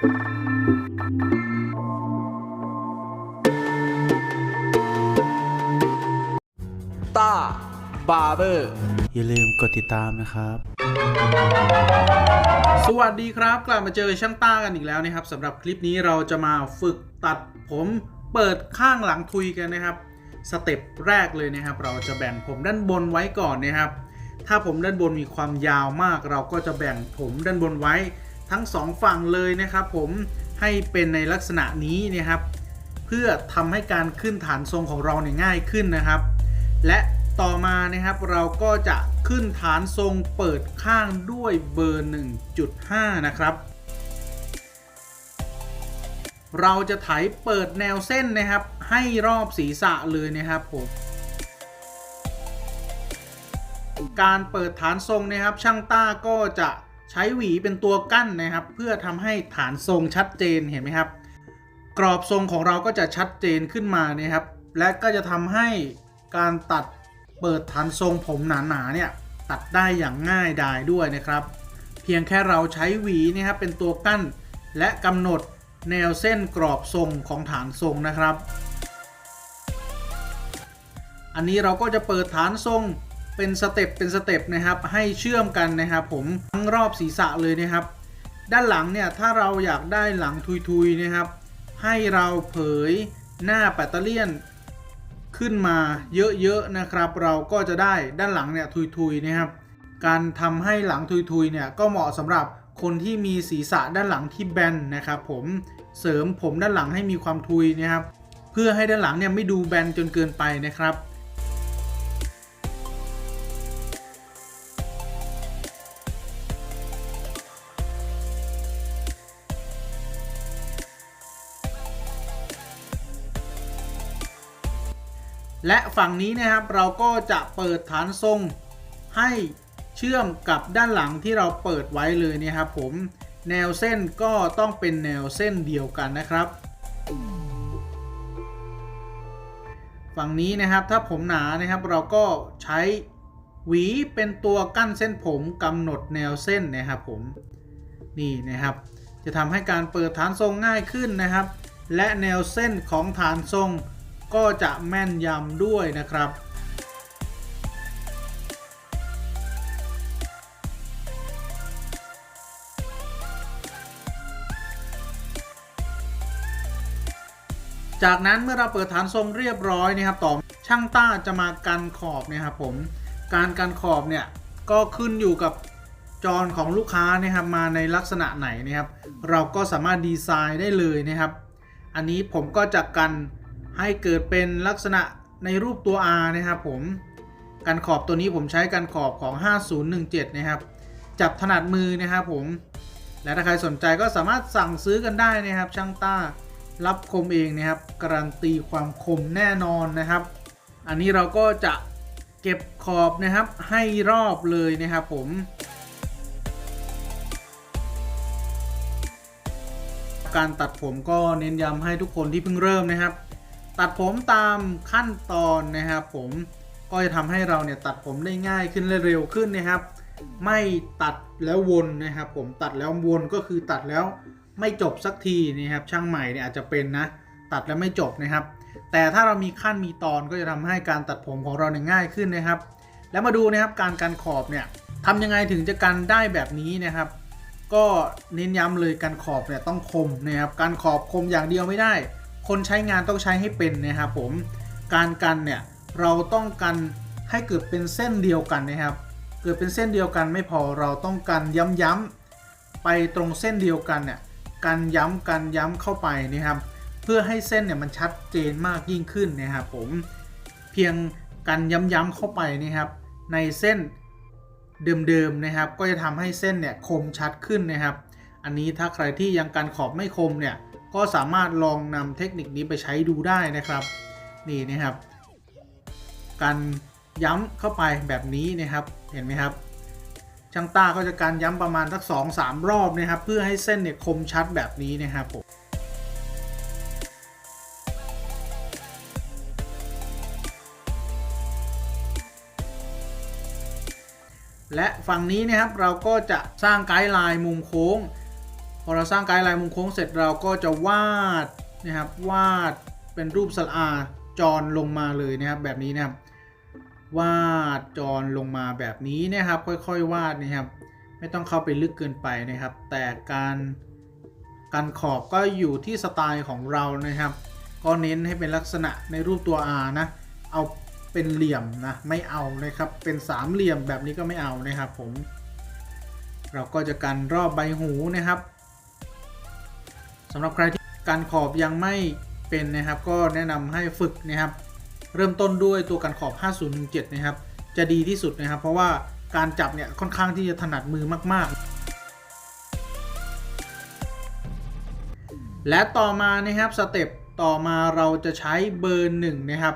ต้าบาร์เบอร์ อย่าลืมกดติดตามนะครับ สวัสดีครับ กลับมาเจอช่างต้ากันอีกแล้วนะครับสำหรับคลิปนี้เราจะมาฝึกตัดผมเปิดข้างหลังทุยกันนะครับ สเต็ปแรกเลยนะครับ เราจะแบ่งผมด้านบนไว้ก่อนนะครับ ถ้าผมด้านบนมีความยาวมาก เราก็จะแบ่งผมด้านบนไว้ ทั้งสองฝั่งเลยนะครับผมให้เป็นในลักษณะนี้นะครับ เพื่อทำให้การขึ้นฐานทรงของเราเนี่ยง่ายขึ้นนะครับ และต่อมานะครับเราก็จะขึ้นฐานทรงเปิดข้างด้วยเบอร์ 1.5 นะครับ เราจะไถเปิดแนวเส้นนะครับ ให้รอบศีรษะเลยนะครับผมการเปิดฐานทรงนะครับช่างต้าก็จะ ใช้หวีเป็นตัวกั้นนะครับ เพื่อทำให้ฐานทรงชัดเจนเห็นไหมครับ กรอบทรงของเราก็จะชัดเจนขึ้นมานะครับ และก็จะทำให้การตัดเปิดฐานทรงผมหนาๆเนี่ยตัดได้อย่างง่ายดายด้วยนะครับ เพียงแค่เราใช้หวีนะครับเป็นตัวกั้น และกำหนดแนวเส้นกรอบทรงของฐานทรงนะครับ อันนี้เราก็จะเปิดฐานทรง เป็นสเต็ปเป็นสเต็ปนะครับ ให้เชื่อมกันนะครับ ผมทั้งรอบศีรษะเลยนะครับ ด้านหลังเนี่ยถ้าเราอยากได้หลังทุยๆนะครับ ให้เราเผยหน้าแบตเตอรี่ขึ้นมาเยอะๆนะครับ เราก็จะได้ด้านหลังเนี่ยทุยๆนะครับ การทำให้หลังทุยๆเนี่ยก็เหมาะสำหรับคนที่มีศีรษะด้านหลังที่แบนนะครับ ผมเสริมผมด้านหลังให้มีความทุยนะครับ เพื่อให้ด้านหลังเนี่ยไม่ดูแบนจนเกินไปนะครับ และฝั่งนี้นะครับเราก็จะเปิดฐานทรงให้เชื่อมกับด้านหลังที่เราเปิดไว้เลยนะครับผมแนวเส้นก็ต้องเป็นแนวเส้นเดียวกันนะครับ ฝั่งนี้นะครับถ้าผมหนานะครับเราก็ใช้หวีเป็นตัวกั้นเส้นผมกำหนดแนวเส้นนะครับผมนี่นะครับ จะทำให้การเปิดฐานทรงง่ายขึ้นนะครับ และแนวเส้นของฐานทรง ก็จะแม่นยำด้วยนะครับจากนั้นเมื่อเราเปิดฐานทรงเรียบร้อยนะครับต่อช่างต้าจะมากันขอบเนะครับผมการกันขอบเนี่ยก็ขึ้นอยู่กับจอของลูกค้านะครับมาในลักษณะไหนนะครับ เราก็สามารถดีไซน์ได้เลยนะครับ อันนี้ผมก็จะกัน ให้เกิดเป็นลักษณะในรูปตัว R นะครับผมกันขอบตัวนี้ผมใช้กันขอบของ 5017 นะครับ จับถนัดมือนะครับผม และถ้าใครสนใจก็สามารถสั่งซื้อกันได้นะครับ ช่างต้ารับคมเองนะครับ การันตีความคมแน่นอนนะครับ อันนี้เราก็จะเก็บขอบนะครับให้รอบเลยนะครับผม การตัดผมก็เน้นย้ำให้ทุกคนที่เพิ่งเริ่มนะครับ ตัดผมตามขั้นตอนนะครับผมก็จะทำให้เราเนี่ยตัดผมได้ง่ายขึ้นและเร็วขึ้นนะครับ ไม่ตัดแล้ววนนะครับ ผมตัดแล้ววนก็คือตัดแล้วไม่จบสักทีนะครับ ช่างใหม่เนี่ยอาจจะเป็นนะ ตัดแล้วไม่จบนะครับ แต่ถ้าเรามีขั้นมีตอนก็จะทำให้การตัดผมของเราเนี่ยง่ายขึ้นนะครับ แล้วมาดูนะครับการกันขอบเนี่ยทำยังไงถึงจะกันได้แบบนี้นะครับ ก็เน้นย้ำเลยการขอบเนี่ยต้องคมนะครับการขอบคมอย่างเดียวไม่ได้ คนใช้งานต้องใช้ให้เป็นนะครับผมการกันเนี่ยเราต้องกันให้เกิดเป็นเส้นเดียวกันนะครับ เกิดเป็นเส้นเดียวกันไม่พอเราต้องกันย้ำๆไปตรงเส้นเดียวกันเนี่ยกันย้ำกันย้ำเข้าไปนะครับ เพื่อให้เส้นเนี่ยมันชัดเจนมากยิ่งขึ้นนะครับผมเพียงกันย้ำๆเข้าไปนะครับ ในเส้นเดิมๆนะครับ ก็จะทำให้เส้นเนี่ยคมชัดขึ้นนะครับ อันนี้ถ้าใครที่ยังกันขอบไม่คมเนี่ย ก็สามารถลองนำเทคนิคนี้ไปใช้ดูได้นะครับนี่นะครับ การย้ำเข้าไปแบบนี้นะครับเห็นไหมครับช่างต้าก็จะการย้ำประมาณสัก2อสามรอบนะครับ เพื่อให้เส้นเนี่ยคมชัดแบบนี้นะครับผมและฝั่งนี้นะครับเราก็จะสร้างไกด์ไลน์มุมโค้ง พอเราสร้างไกด์ไลน์มุมโค้งเสร็จเราก็จะวาดนะครับวาดเป็นรูปสลาจรลงมาเลยนะครับแบบนี้นะครับ วาดจรลงมาแบบนี้นะครับ ค่อยๆวาดนะครับ ไม่ต้องเข้าไปลึกเกินไปนะครับ แต่การการขอบก็อยู่ที่สไตล์ของเรานะครับ ก็เน้นให้เป็นลักษณะในรูปตัว R นะ เอาเป็นเหลี่ยมนะไม่เอานะครับ เป็นสามเหลี่ยมแบบนี้ก็ไม่เอานะครับผม เราก็จะกันรอบใบหูนะครับ สำหรับใครที่การขอบยังไม่เป็นนะครับ ก็แนะนำให้ฝึกนะครับ เริ่มต้นด้วยตัวกันขอบ 5017 นะครับ จะดีที่สุดนะครับ เพราะว่าการจับเนี่ยค่อนข้างที่จะถนัดมือมาก ๆและต่อมานะครับสเต็ปต่อมาเราจะใช้เบอร์หนึ่งนะครับ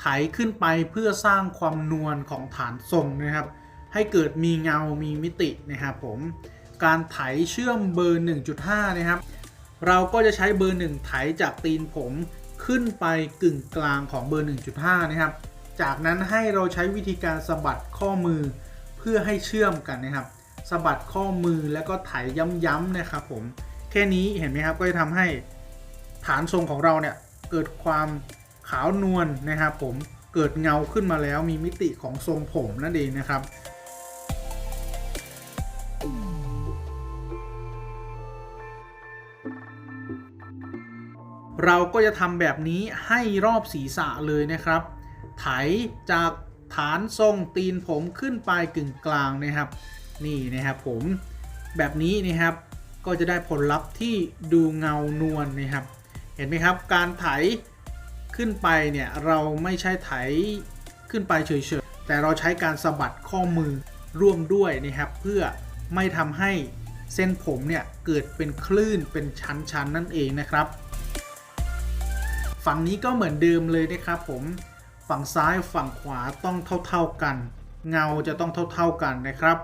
ไถขึ้นไปเพื่อสร้างความนวลของฐานทรงนะครับ ให้เกิดมีเงามีมิตินะครับผมการไถเชื่อมเบอร์ 1.5 นะครับ เราก็จะใช้เบอร์ 1 ไถจากตีนผมขึ้นไปกึ่งกลางของเบอร์ 1.5 นะครับ จากนั้นให้เราใช้วิธีการสะบัดข้อมือเพื่อให้เชื่อมกันนะครับสะบัดข้อมือแล้วก็ไถย้ำๆนะครับผมแค่นี้เห็นไหมครับก็จะทำให้ฐานทรงของเราเนี่ยเกิดความขาวนวลนะครับผมเกิดเงาขึ้นมาแล้วมีมิติของทรงผมนั่นเองนะครับ เราก็จะทำแบบนี้ให้รอบศีรษะเลยนะครับ ไถจากฐานทรงตีนผมขึ้นไปกึ่งกลางนะครับ นี่นะครับผมแบบนี้นะครับก็จะได้ผลลัพธ์ที่ดูเงานวลนะครับ เห็นไหมครับ การไถขึ้นไปเนี่ยเราไม่ใช่ไถขึ้นไปเฉยๆแต่เราใช้การสะบัดข้อมือร่วมด้วยนะครับ เพื่อไม่ทำให้เส้นผมเนี่ยเกิดเป็นคลื่นเป็นชั้นๆนั่นเองนะครับ ฝั่งนี้ก็เหมือนเดิมเลยนะครับผมฝั่งซ้ายฝั่งขวาต้องเท่าๆกัน เงาจะต้องเท่าๆกันนะครับ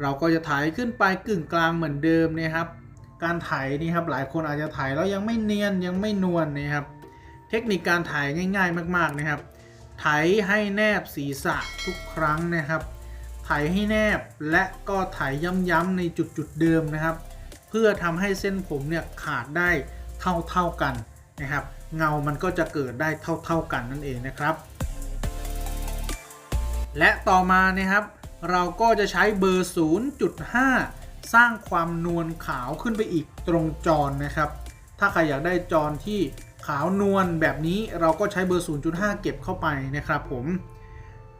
เราก็จะถ่ายขึ้นไปกึ่งกลางเหมือนเดิมนะครับ การถ่ายนี่ครับหลายคนอาจจะถ่ายแล้วยังไม่เนียนยังไม่นวลนะครับ เทคนิคการถ่ายง่าย ๆ มาก ๆนะครับไถให้แนบศีรษะทุกครั้งนะครับไถให้แนบและก็ไถย้ำๆในจุดๆเดิมนะครับ เพื่อทำให้เส้นผมเนี่ยขาดได้เท่าๆกันนะครับ เงามันก็จะเกิดได้เท่า ๆกันนั่นเองนะครับ และต่อมานะครับ เราก็จะใช้เบอร์ 0.5 สร้างความนวลขาวขึ้นไปอีกตรงจรนะครับ ถ้าใครอยากได้จรที่ขาวนวลแบบนี้เราก็ใช้เบอร์ 0.5 เก็บเข้าไปนะครับผม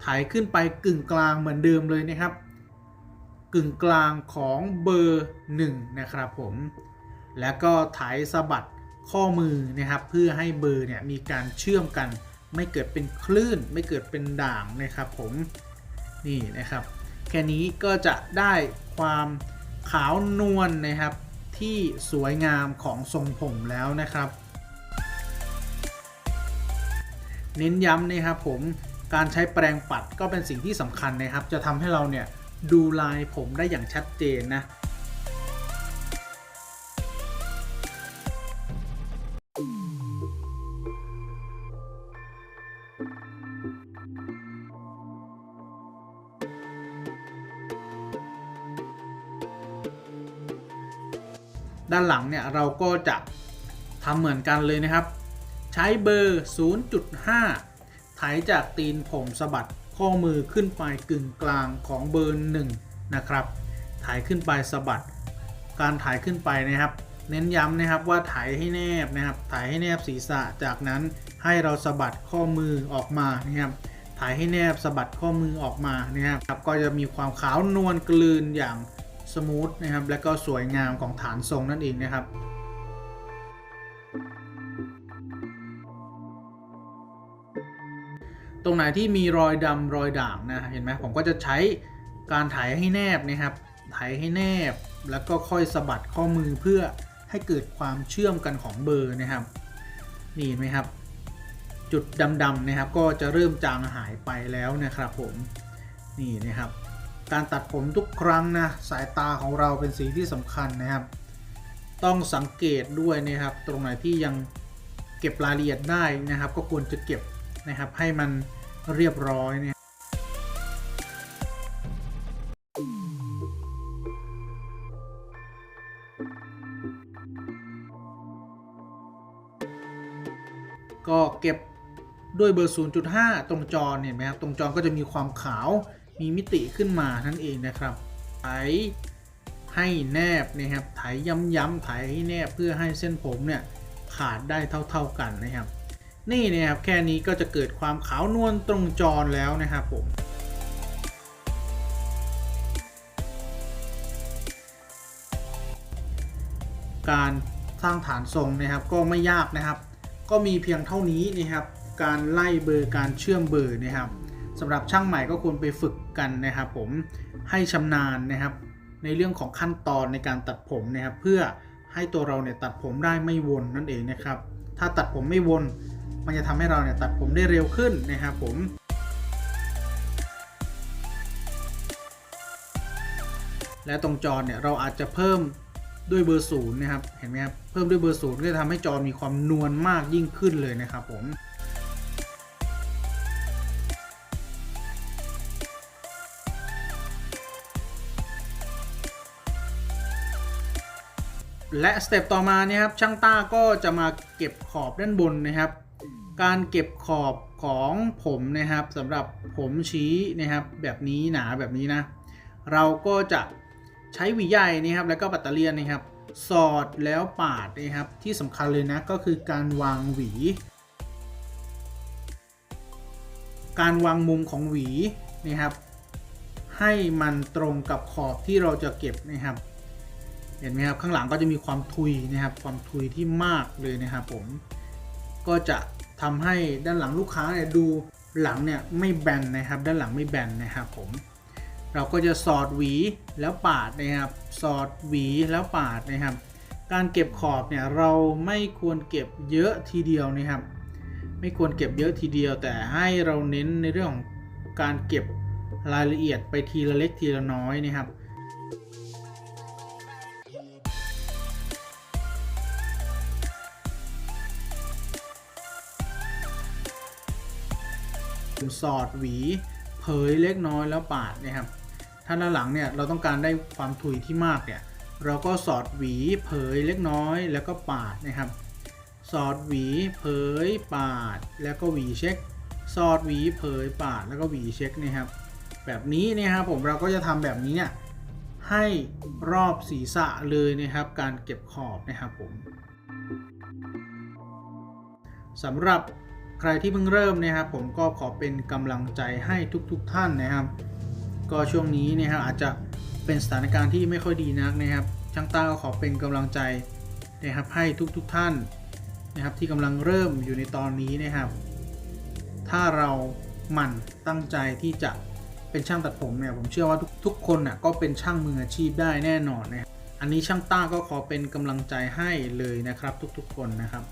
ถ่ายขึ้นไปกึ่งกลางเหมือนเดิมเลยนะครับ กึ่งกลางของเบอร์ 1 นะครับผม แล้วก็ถ่ายสะบัด ข้อมือนะครับเพื่อให้เบอร์เนี่ยมีการเชื่อมกัน ไม่เกิดเป็นคลื่น ไม่เกิดเป็นด่างนะครับผมนี่นะครับ แค่นี้ก็จะได้ความขาวนวลนะครับที่สวยงามของทรงผมแล้วนะครับ เน้นย้ำนะครับผมการใช้แปรงปัดก็เป็นสิ่งที่สำคัญนะครับ จะทำให้เราเนี่ยดูลายผมได้อย่างชัดเจนนะ ด้านหลังเนี่ยเราก็จะทำเหมือนกันเลยนะครับ ใช้เบอร์ 0.5 ไถจากตีนผมสะบัดข้อมือขึ้นไปกึ่งกลางของเบอร์ 1 นะครับถ่ายขึ้นไปสะบัด การถ่ายขึ้นไปนะครับ เน้นย้ำนะครับว่าถ่ายให้แนบนะครับถ่ายให้แนบศีรษะ จากนั้นให้เราสะบัดข้อมือออกมานะครับถ่ายให้แนบสะบัดข้อมือออกมานะครับก็จะมีความขาวนวลกลืนอย่าง สมูทนะครับ และก็สวยงามของฐานทรงนั่นเองนะครับตรงไหนที่มีรอยดำรอยด่างนะเห็นไหมผมก็จะใช้การถ่ายให้แนบนะครับถ่ายให้แนบ แล้วก็ค่อยสะบัดข้อมือเพื่อให้เกิดความเชื่อมกันของเบอร์นะครับ นี่เห็นไหมครับ จุดดำๆนะครับ ก็จะเริ่มจางหายไปแล้วนะครับผมนี่นะครับ การตัดผมทุกครั้งนะสายตาของเราเป็นสีที่สำคัญนะครับ ต้องสังเกตด้วยนะครับ ตรงไหนที่ยังเก็บรายละเอียดได้นะครับ ก็ควรจะเก็บนะครับให้มันเรียบร้อยเนี่ยก็เก็บด้วยเบอร์ 0.5 ตรงจอเนี่ยไหมครับ ตรงจอก็จะมีความขาว มีมิติขึ้นมานั่นเองนะครับไถให้แนบนะครับไถย้ำๆไถให้แนบเพื่อให้เส้นผมเนี่ยขาดได้เท่า ๆกันนะครับ นี่นะครับแค่นี้ก็จะเกิดความขาวนวลตรงจอแล้วนะครับผมการสร้างฐานทรงนะครับก็ไม่ยากนะครับ ก็มีเพียงเท่านี้นะครับ การไล่เบอร์การเชื่อมเบอร์นะครับ สำหรับช่างใหม่ก็ควรไปฝึกกันนะครับผมให้ชำนาญนะครับ ในเรื่องของขั้นตอนในการตัดผมนะครับ เพื่อให้ตัวเราเนี่ยตัดผมได้ไม่วนนั่นเองนะครับ ถ้าตัดผมไม่วน มันจะทำให้เราเนี่ยตัดผมได้เร็วขึ้นนะครับผมและตรงจอเนี่ยเราอาจจะเพิ่มด้วยเบอร์ศูนย์นะครับ เห็นไหมครับ เพิ่มด้วยเบอร์ศูนย์ก็จะทำให้จอมีความนวลมากยิ่งขึ้นเลยนะครับผม และสเต็ปต่อมาเนี่ยครับช่างต้าก็จะมาเก็บขอบด้านบนนะครับ การเก็บขอบของผมนะครับสำหรับผมชี้นะครับ แบบนี้หนาแบบนี้นะ เราก็จะใช้หวีใหญ่นะครับ แล้วก็ปัตเตอร์เลียนนะครับ สอดแล้วปาดนะครับ ที่สำคัญเลยนะก็คือการวางหวี การวางมุมของหวีนะครับ ให้มันตรงกับขอบที่เราจะเก็บนะครับ เห็นไหมครับข้างหลังก็จะมีความทุยนะครับ ความทุยที่มากเลยนะครับผม ก็จะทำให้ด้านหลังลูกค้าเนี่ยดูหลังเนี่ยไม่แบนนะครับ ด้านหลังไม่แบนนะครับผม เราก็จะสอดหวีแล้วปาดนะครับ สอดหวีแล้วปาดนะครับ การเก็บขอบเนี่ยเราไม่ควรเก็บเยอะทีเดียวนะครับ ไม่ควรเก็บเยอะทีเดียว แต่ให้เราเน้นในเรื่องของการเก็บรายละเอียดไปทีละเล็กทีละน้อยนะครับ สอดหวี เผยเล็กน้อยแล้วปาดนะครับ ถ้าด้านหลังเนี่ยเราต้องการได้ความถุยที่มากเนี่ยเราก็สอดหวี เผยเล็กน้อยแล้วก็ปาดนะครับ สอดหวี เผยปาด แล้วก็หวีเช็ค สอดหวี เผยปาดแล้วก็หวีเช็คนะครับ แบบนี้นะครับผมเราก็จะทำแบบนี้เนี่ยให้รอบศีรษะเลยนะครับ การเก็บขอบนะครับผมสำหรับ ใครที่เพิ่งเริ่มนะครับผมก็ขอเป็นกำลังใจให้ทุกๆทท่านนะครับ ก็ช่วงนี้นะครับอาจจะเป็นสถานการณ์ที่ไม่ค่อยดีนักนะครับช่างต้าก็ขอเป็นกำลังใจนะครับให้ทุกๆทท่านนะครับที่กำลังเริ่มอยู่ในตอนนี้นะครับ ถ้าเราหมั่นตั้งใจที่จะเป็นช่างตัดผมเนี่ยผมเชื่อว่าทุกทุกคนน่ะก็เป็นช่างมืออาชีพได้แน่นอนนะครับอันนี้ช่างต้าก็ขอเป็นกำลังใจให้เลยนะครับทุกๆ คนนะครับ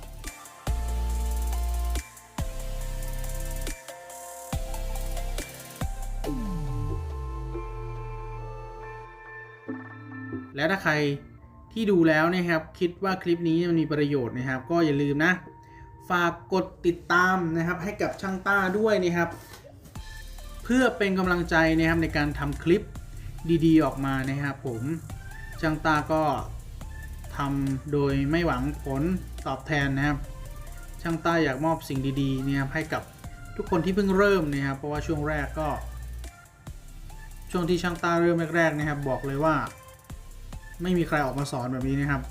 และถ้าใครที่ดูแล้วนะครับ คิดว่าคลิปนี้มันมีประโยชน์นะครับ ก็อย่าลืมนะ ฝากกดติดตามนะครับ ให้กับช่างต้าด้วยนะครับ เพื่อเป็นกำลังใจนะครับในการทำคลิปดีๆ ออกมานะครับ ผมช่างต้าก็ทำโดยไม่หวังผลตอบแทนนะครับ ช่างต้าอยากมอบสิ่งดีๆนะครับให้กับทุกคนที่เพิ่งเริ่มนะครับ เพราะว่าช่วงแรกก็ ช่วงที่ช่างต้าเริ่มแรกๆนะครับ บอกเลยว่า ไม่มีใครออกมาสอนแบบนี้นะครับ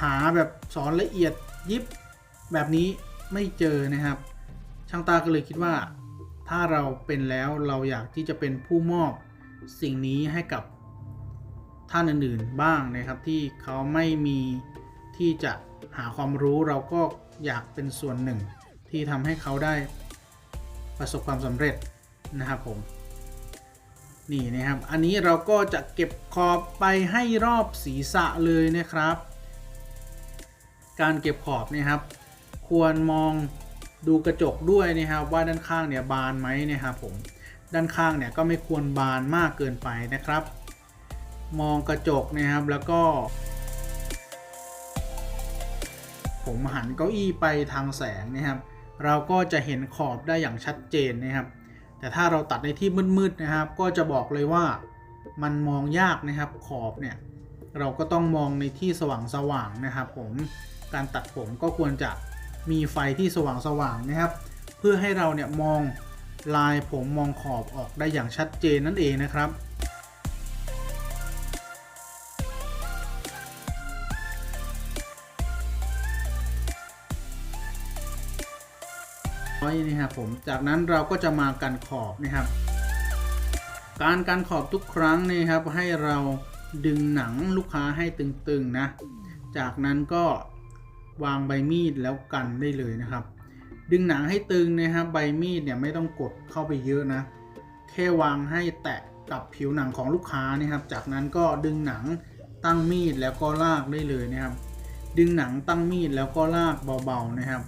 หาแบบสอนละเอียดยิบแบบนี้ไม่เจอนะครับ ช่างตาก็เลยคิดว่า ถ้าเราเป็นแล้วเราอยากที่จะเป็นผู้มอบสิ่งนี้ให้กับท่านอื่นๆบ้างนะครับ ที่เขาไม่มีที่จะหาความรู้เราก็อยากเป็นส่วนหนึ่ง ที่ทำให้เขาได้ประสบความสำเร็จนะครับผม นี่นะครับ อันนี้เราก็จะเก็บขอบไปให้รอบศีรษะเลยนะครับ การเก็บขอบนะครับ ควรมองดูกระจกด้วยนะครับ ว่าด้านข้างเนี่ยบานไหมนะครับผม ด้านข้างเนี่ยก็ไม่ควรบานมากเกินไปนะครับ มองกระจกนะครับแล้วก็ ผมหันเก้าอี้ไปทางแสงนะครับ เราก็จะเห็นขอบได้อย่างชัดเจนนะครับ แต่ถ้าเราตัดในที่มืดๆนะครับ ก็จะบอกเลยว่ามันมองยากนะครับขอบเนี่ยเราก็ต้องมองในที่สว่างๆนะครับ ผมการตัดผมก็ควรจะมีไฟที่สว่างๆนะครับ เพื่อให้เราเนี่ยมองลายผมมองขอบออกได้อย่างชัดเจนนั่นเองนะครับ ร้อยนะครับผมจากนั้นเราก็จะมากันขอบนะครับ การกันขอบทุกครั้งนะครับให้เราดึงหนังลูกค้าให้ตึงๆนะ จากนั้นก็วางใบมีดแล้วกันได้เลยนะครับ ดึงหนังให้ตึงนะครับใบมีดเนี่ยไม่ต้องกดเข้าไปเยอะนะ แค่วางให้แตะกับผิวหนังของลูกค้านะครับ จากนั้นก็ดึงหนังตั้งมีดแล้วก็ลากได้เลยนะครับ ดึงหนังตั้งมีดแล้วก็ลากเบาๆนะครับ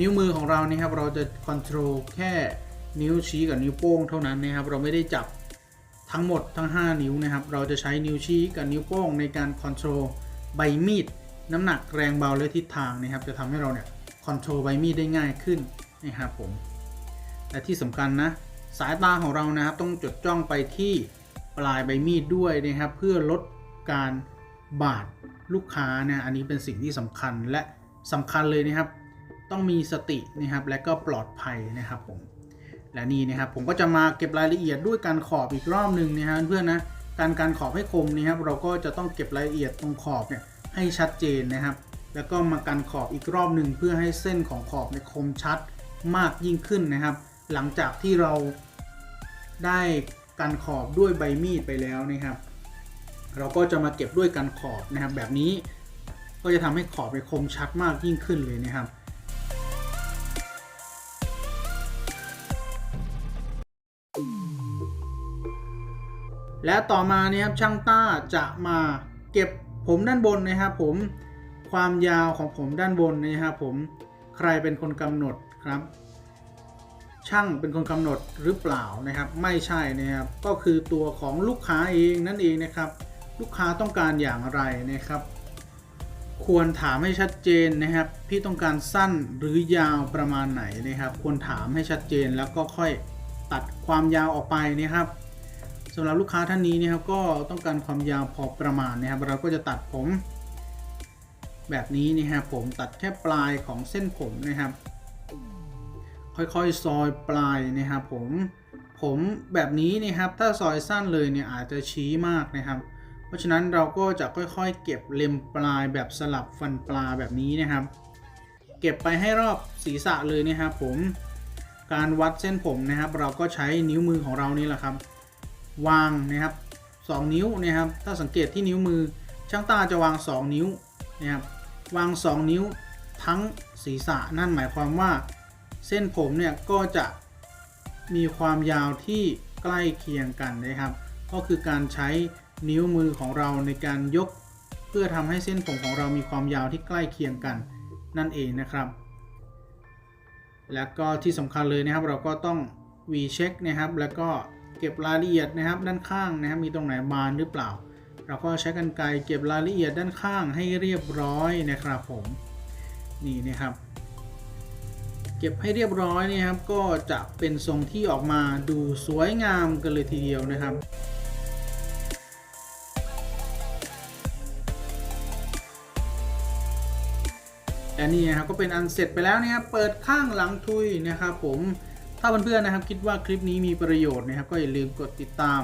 นิ้วมือของเรานี่ครับเราจะคอนโทรลแค่นิ้วชี้กับนิ้วโป้งเท่านั้นนะครับ เราไม่ได้จับทั้งหมดทั้ง 5 นิ้วนะครับ เราจะใช้นิ้วชี้กับนิ้วโป้งในการคอนโทรลใบมีดน้ำหนักแรงเบาและทิศทางนะครับ จะทำให้เราเนี่ยคอนโทรลใบมีดได้ง่ายขึ้นนะครับผมและที่สำคัญนะสายตาของเรานะครับ ต้องจดจ้องไปที่ปลายใบมีดด้วยนะครับ เพื่อลดการบาดลูกค้านะอันนี้เป็นสิ่งที่สำคัญและสำคัญเลยนะครับ ต้องมีสตินะครับและก็ปลอดภัยนะครับผมและนี่นะครับผมก็จะมาเก็บรายละเอียดด้วยการขอบอีกรอบหนึ่งนะฮะเพื่อนๆนะการการขอบให้คมนะครับเราก็จะต้องเก็บรายละเอียดตรงขอบเนี่ยให้ชัดเจนนะครับ แล้วก็มากันขอบอีกรอบหนึ่งเพื่อให้เส้นของขอบเนี่ยคมชัดมากยิ่งขึ้นนะครับ หลังจากที่เราได้กันขอบด้วยใบมีดไปแล้วนะครับ เราก็จะมาเก็บด้วยกันขอบนะครับ แบบนี้ก็จะทำให้ขอบเนี่ยคมชัดมากยิ่งขึ้นเลยนะครับ และต่อมาเนี่ยครับช่างต้าจะมาเก็บผมด้านบนนะครับผมความยาวของผมด้านบนนะครับผมใครเป็นคนกำหนดครับ ช่างเป็นคนกำหนดหรือเปล่านะครับ ไม่ใช่นะครับก็คือตัวของลูกค้าเองนั่นเองนะครับ ลูกค้าต้องการอย่างไรนะครับ ควรถามให้ชัดเจนนะครับ พี่ต้องการสั้นหรือยาวประมาณไหนนะครับ ควรถามให้ชัดเจนแล้วก็ค่อยตัดความยาวออกไปนะครับ สำหรับลูกค้าท่านนี้นะครับก็ต้องการความยาวพอประมาณนะครับ เราก็จะตัดผม แบบนี้นะครับผมตัดแค่ปลายของเส้นผมนะครับ ค่อยๆซอยปลายนะครับผมผมแบบนี้นะครับถ้าซอยสั้นเลยเนี่ยอาจจะชี้มากนะครับ เพราะฉะนั้นเราก็จะค่อยๆ เก็บเล็มปลายแบบสลับฟันปลาแบบนี้นะครับ เก็บไปให้รอบศีรษะเลยนะครับผมการวัดเส้นผมนะครับ เราก็ใช้นิ้วมือของเรานี่แหละครับ วางนะครับ2นิ้วนะครับ ถ้าสังเกตที่นิ้วมือ ช่างตาจะวาง 2 นิ้วนะครับวาง 2 นิ้วทั้งศีรษะนั่นหมายความว่า เส้นผมเนี่ยก็จะมีความยาวที่ใกล้เคียงกันนะครับ ก็คือการใช้นิ้วมือของเราในการยก เพื่อทำให้เส้นผมของเรามีความยาวที่ใกล้เคียงกัน นั่นเองนะครับ แล้วก็ที่สำคัญเลยนะครับเราก็ต้อง V check นะครับ แล้วก็ เก็บรายละเอียดนะครับด้านข้างนะครับมีตรงไหนบานหรือเปล่า เราก็ใช้กรรไกรเก็บรายละเอียดด้านข้างให้เรียบร้อยนะครับผมนี่นะครับ เก็บให้เรียบร้อยนะครับ ก็จะเป็นทรงที่ออกมาดูสวยงามกันเลยทีเดียวนะครับและนี่นะครับก็เป็นอันเสร็จไปแล้วนะครับเปิดข้างหลังทุยนะครับผม ถ้าเพื่อนๆนะครับคิดว่าคลิปนี้มีประโยชน์นะครับก็อย่าลืมกดติดตาม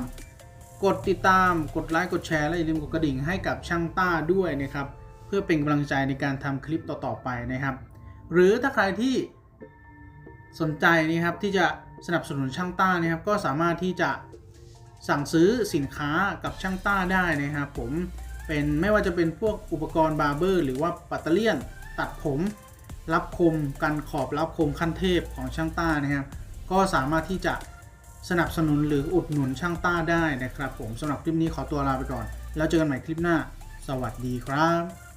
กดติดตาม กดไลค์กดแชร์และอย่าลืมกดกระดิ่งให้กับช่างต้าด้วยนะครับเพื่อเป็นกำลังใจในการทำคลิปต่อๆไปนะครับ หรือถ้าใครที่สนใจนะครับที่จะสนับสนุนช่างต้านะครับก็สามารถที่จะสั่งซื้อสินค้ากับช่างต้าได้นะครับผมเป็นไม่ว่าจะเป็นพวกอุปกรณ์บาร์เบอร์หรือว่าปัตเตอร์เลียนตัดผมรับคมกันขอบรับคมขั้นเทพของช่างต้านะครับ ก็สามารถที่จะสนับสนุนหรืออุดหนุนช่างต้าได้นะครับ ผมสำหรับคลิปนี้ขอตัวลาไปก่อน แล้วเจอกันใหม่คลิปหน้า สวัสดีครับ